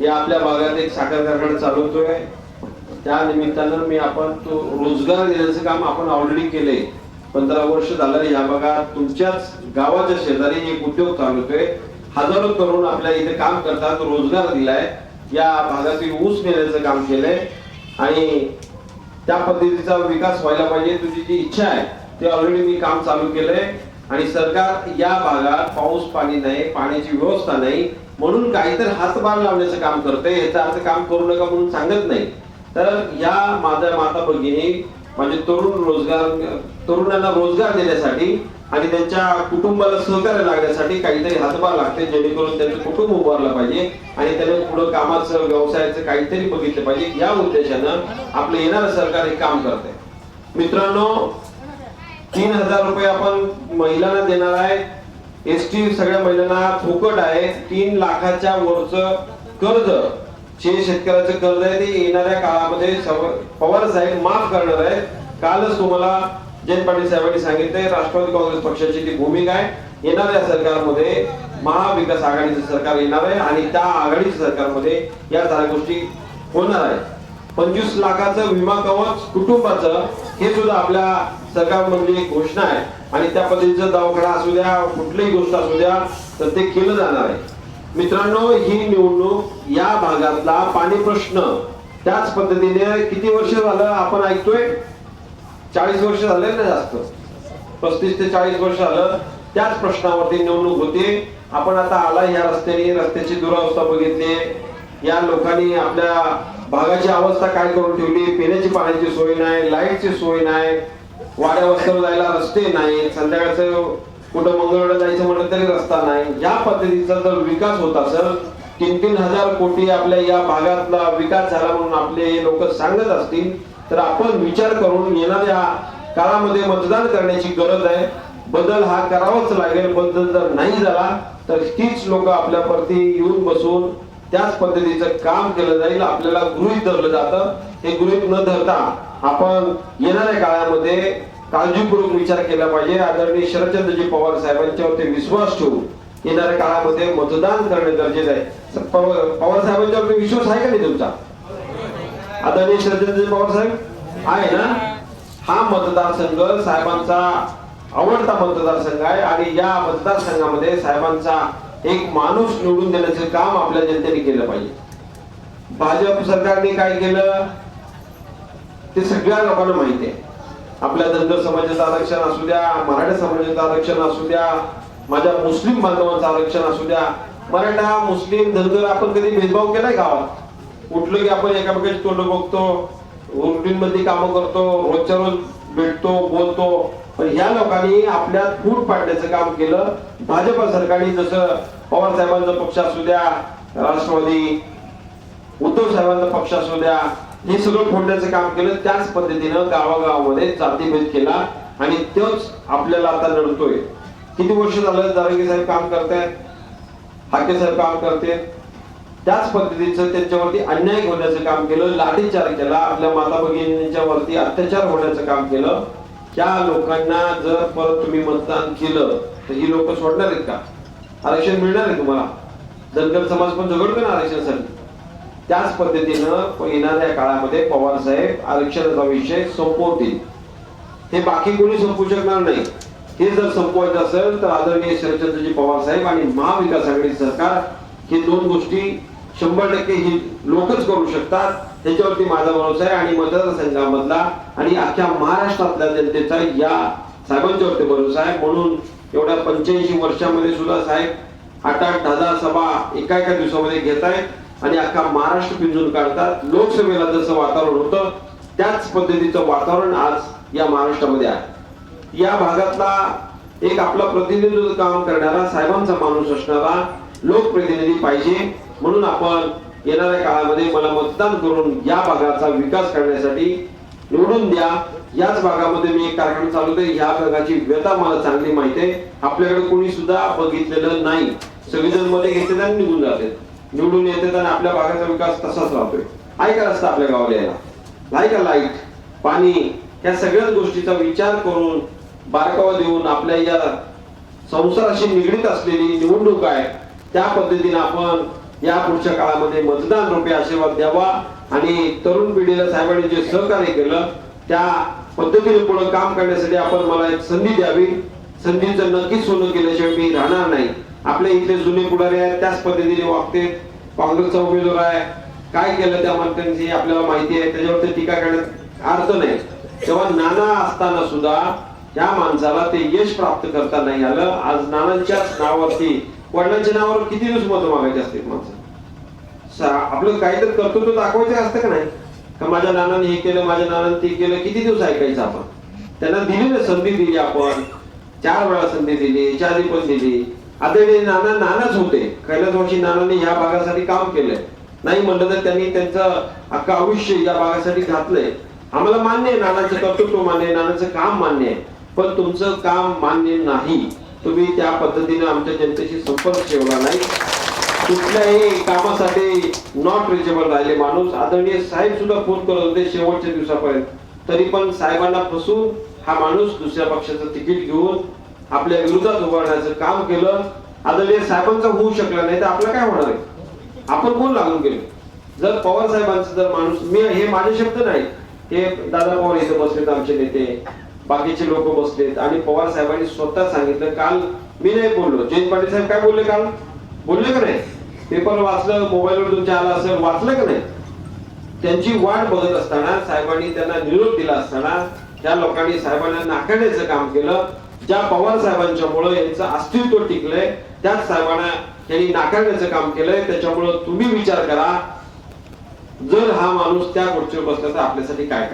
या आपल्या भागात एक साखर कारखाना चालवतोय. त्या निमित्तानं मी आपण तो रोजगार देण्याचं काम आपण ऑलरेडी केले पंधरा वर्ष झालं या भागात. तुमच्याच गावाच्या शेजारी एक उद्योग चालवतोय. हजारो तरुण आपल्या इथे काम करतात रोजगार दिलाय. या भागातील ऊस नेण्याचं काम केलंय. आणि त्या पद्धतीचा विकास व्हायला पाहिजे तुझी जी इच्छा आहे ते ऑलरेडी मी काम चालू केलंय. आणि सरकार या भागात पाऊस पाणी नाही पाण्याची व्यवस्था नाही. म्हणून काहीतरी हातभार लावण्याचं काम करते याचा अर्थ काम करू नका म्हणून सांगत नाही. तर या माझ्या माता भगिनी म्हणजे तरुण रोजगार तरुणांना रोजगार देण्यासाठी आणि त्यांच्या कुटुंबाला सहकार्य लागण्यासाठी काहीतरी हातभार लागते जेणेकरून त्यांचं कुटुंब उभारलं पाहिजे आणि त्याने पुढे कामाचं व्यवसायाचं काहीतरी बघितलं पाहिजे. या उद्देशानं आपलं येणारं सरकार हे काम करते मित्रांनो तीन हजार रुपये आपण महिलांना देणार आहे. एस टी सगळ्या महिलांना फुकट आहे. तीन लाखाच्या वरच कर्ज जे शेतकऱ्याचं कर्ज आहे ते येणाऱ्या काळामध्ये पवार साहेब माफ करणार आहेत. कालच तुम्हाला जयंत पाटील साहेबांनी सांगितलंय राष्ट्रवादी काँग्रेस पक्षाची ती भूमिका आहे. येणाऱ्या सरकारमध्ये महाविकास आघाडीचं सरकार येणार आहे आणि त्या आघाडीच्या सरकारमध्ये या साऱ्या गोष्टी होणार आहे पंचवीस लाखाचं विमा कवच कुटुंबाचं हे सुद्धा आपल्या सरकारमधली एक घोषणा आहे. आणि त्या पद्धतीचा दवाखाना असू द्या कुठलीही गोष्ट असू द्या तर ते केलं जाणार आहे. मित्रांनो ही निवडणूक या भागातला पाणी प्रश्न. त्याच पद्धतीने किती वर्ष झालं आपण ऐकतोय? चाळीस वर्ष झाले ना जास्त. पस्तीस ते चाळीस वर्ष झालं त्याच प्रश्नावरती निवडणूक होती. आपण आता आला या रस्त्याने रस्त्याची दुरावस्था बघितली. या लोकांनी आपल्या भागाची अवस्था काय करून ठेवली? पिण्याची पाण्याची सोय नाही लाईटची सोय नाही वाड्या वस्त्यावर जायला रस्ते नाही संध्याकाळचं कुठं मंगळवार जायचं म्हटलं तरी रस्ता नाही. या पद्धतीचा जर विकास होत असेल तीन तीन हजार कोटी आपल्या या भागातला विकास झाला म्हणून आपले हे लोक सांगत असतील तर आपण विचार करून येणाऱ्या काळामध्ये मतदान करण्याची गरज आहे. बदल हा करावाच लागेल बदल जर नाही झाला तर तीच लोक आपल्या प्रती येऊन बसून त्याच पद्धतीचं काम केलं जाईल आपल्याला गृहित धरलं जातं. हे गृहित न धरता आपण येणाऱ्या काळामध्ये काळजीपूर्वक विचार केला पाहिजे. आदरणीय शरदचंद्रजी पवार साहेबांच्यावरती विश्वास ठेवून येणाऱ्या काळामध्ये मतदान करणे गरजेचं आहे. पवार पवार साहेबांच्यावरती विश्वास आहे का नाही तुमचा? आदरणीय शरदचंद्रजी पवार साहेब आहे ना? हा मतदारसंघ साहेबांचा आवडता मतदारसंघ आहे आणि या मतदारसंघामध्ये साहेबांचा एक माणूस निवडून देण्याचं काम आपल्या जनतेने केलं पाहिजे. भाजप सरकारने काय केलं? ते सगळ्या लोकांना माहिती आहे. आपल्या धनगर समाजाचं आरक्षण असू द्या मराठा समाजाचं आरक्षण असू द्या माझ्या मुस्लिम बांधवांचं आरक्षण असू द्या. मराठा मुस्लिम धनगर आपण कधी भेदभाव केलाय गावात? उठलो की आपण एकामेकाची तोंड बघतो रुटीन मध्ये कामं करतो रोजच्या रोज भेटतो बोलतो. पण ह्या लोकांनी आपल्यात फूट पाडण्याचं काम केलं. भाजप सरकारने जसं पवार साहेबांचा पक्ष असू द्या राष्ट्रवादी उद्धव साहेबांचा पक्ष असू द्या हे सगळं फोडण्याचं काम केलं. त्याच पद्धतीनं गावागावामध्ये जातीभेद केला आणि तोच आपल्याला आता लढतोय किती वर्ष झालं दारंगी साहेब काम करतायत? हाके साहेब काम करते त्याच पद्धतीचं त्यांच्यावरती अन्याय होण्याचं काम केलं. लाठीचार केला. आपल्या माता भगिनींच्या वरती अत्याचार होण्याचं काम केलं. त्या लोकांना जर परत तुम्ही मतदान केलं तर ही लोक सोडणार आहेत का? आरक्षण मिळणार आहे तुम्हाला? धनगर समाज पण झगडतो ना आरक्षणासाठी. त्याच पद्धतीनं येणाऱ्या काळामध्ये पवार साहेब आरक्षणाचा विषय संपवतील. हे बाकी कोणी संपवू शकणार नाही. हे जर संपवायचं असेल तर आदरणीय शरदचंद्रजी पवार साहेब आणि महाविकास आघाडी सरकार हे दोन गोष्टी शंभर टक्के ही लोकच करू शकतात. त्याच्यावरती माझा भरोसा आहे आणि मतदारसंघामधला आणि अख्ख्या महाराष्ट्रातल्या जनतेचा या साहेबांच्यावरती भरोसा आहे. म्हणून एवढ्या पंच्याऐंशी वर्षामध्ये सुद्धा साहेब आठ आठ दहा दहा सभा एका एका दिवसामध्ये घेत आहेत आणि अख्खा महाराष्ट्र पिंजून काढतात. लोकसभेला जसं वातावरण होतं त्याच पद्धतीचं वातावरण आज या महाराष्ट्रामध्ये आहे. या भागातला एक आपला प्रतिनिधित्व काम करणारा साहेबांचा माणूस असणारा लोकप्रतिनिधी पाहिजे. म्हणून आपण येणाऱ्या काळामध्ये मला मतदान करून या भागाचा विकास करण्यासाठी निवडून द्या. याच भागामध्ये मी एक कार्यक्रम चालवतोय या भागाची व्यथा मला चांगली माहिती आहे. आपल्याकडे कोणी सुद्धा बघितलेलं नाही. सगळेजणमध्ये घेतात आणि निघून जातात. निवडून येतात आणि आपल्या भागाचा विकास तसाच राहतोय. ऐका का रस्ता आपल्या गावाला यायला. आहे का लाइट पाणी. या सगळ्याच गोष्टीचा विचार करून बारकावा देऊन आपल्या या संसाराशी निगडीत असलेली निवडणूक आहे. त्या पद्धतीने आपण या पुढच्या काळामध्ये मतदान रूपी आशीर्वाद द्यावा आणि तरुण पिढीला साहेबांनी जे सहकार्य केलं त्या पद्धतीने पुढे काम करण्यासाठी आपण मला एक संधी द्यावी. संधीचं नक्कीच सोनं केल्याशिवाय मी राहणार नाही. आपल्या इथले जुने पुढारी आहेत त्याच पद्धतीने वागते. काँग्रेसचा उमेदवार आहे. काय केलं त्या मंत्र्यांची आपल्याला माहिती आहे. त्याच्यावरती टीका करण्यात अर्थ नाही. तेव्हा नाना असताना सुद्धा त्या माणसाला ते यश प्राप्त करता नाही आलं. आज नानांच्याच नावावरती वडिलांच्या नावावर किती दिवस मतं मागायचे असते माणसं आपलं काहीतरी कर्तृत्व दाखवायचं असतं का नाही? का माझ्या नानाने हे केलं माझ्या नानाने ते केलं किती दिवस ऐकायचं आपण? त्यांना दिली ना संधी दिली आपण. चार वेळा संधी दिली चारी पण दिली. आता नाना नानाच होते. कैलास वर्षी नानाने ह्या भागासाठी काम केलंय. नाही म्हणलं तर त्यांनी त्यांचं अख्खं आयुष्य या भागासाठी घातलंय. आम्हाला मान्य आहे नानाचं कर्तृत्व मान्य आहे नानाचं काम मान्य आहे. पण तुमचं काम मान्य नाही. तुम्ही त्या पद्धतीने आमच्या जनतेशी संपर्क ठेवला नाही. कुठल्याही कामासाठी नॉट रिचेबल राहिले माणूस. आदरणीय साहेब सुद्धा फोन करत होते शेवटच्या दिवसापर्यंत. तरी पण साहेबांना फसून हा माणूस दुसऱ्या पक्षाचं तिकीट घेऊन आपल्या विरोधात उभारण्याचं काम केलं. आदरणीय साहेबांचं होऊ शकलं नाही तर आपलं काय होणार आहे? आपण कोण लागून गेलो? जर पवार साहेबांचं जर माणूस मी हे माझे शब्द नाही. हे दादा पवार इथे बसलेत आमचे नेते. बाकीचे लोक बसलेत. आणि पवार साहेबांनी स्वतः सांगितलं काल मी नाही बोललो. जयंत पाटील साहेब काय बोलले काल? बोलले का नाही? पेपर वाचलं मोबाईलवर तुमच्या आला असेल वाचलं का नाही? त्यांची वाट बघत असताना साहेबांनी त्यांना निरोप दिला असताना त्या लोकांनी साहेबांना नाकारण्याचं काम केलं. ज्या पवार साहेबांच्यामुळे यांचं अस्तित्व टिकलंय त्याच साहेबांना त्यांनी नाकारण्याचं काम केलंय. त्याच्यामुळं तुम्ही विचार करा जर हा माणूस त्या खुर्चीवर बसला तर आपल्यासाठी काय करणार?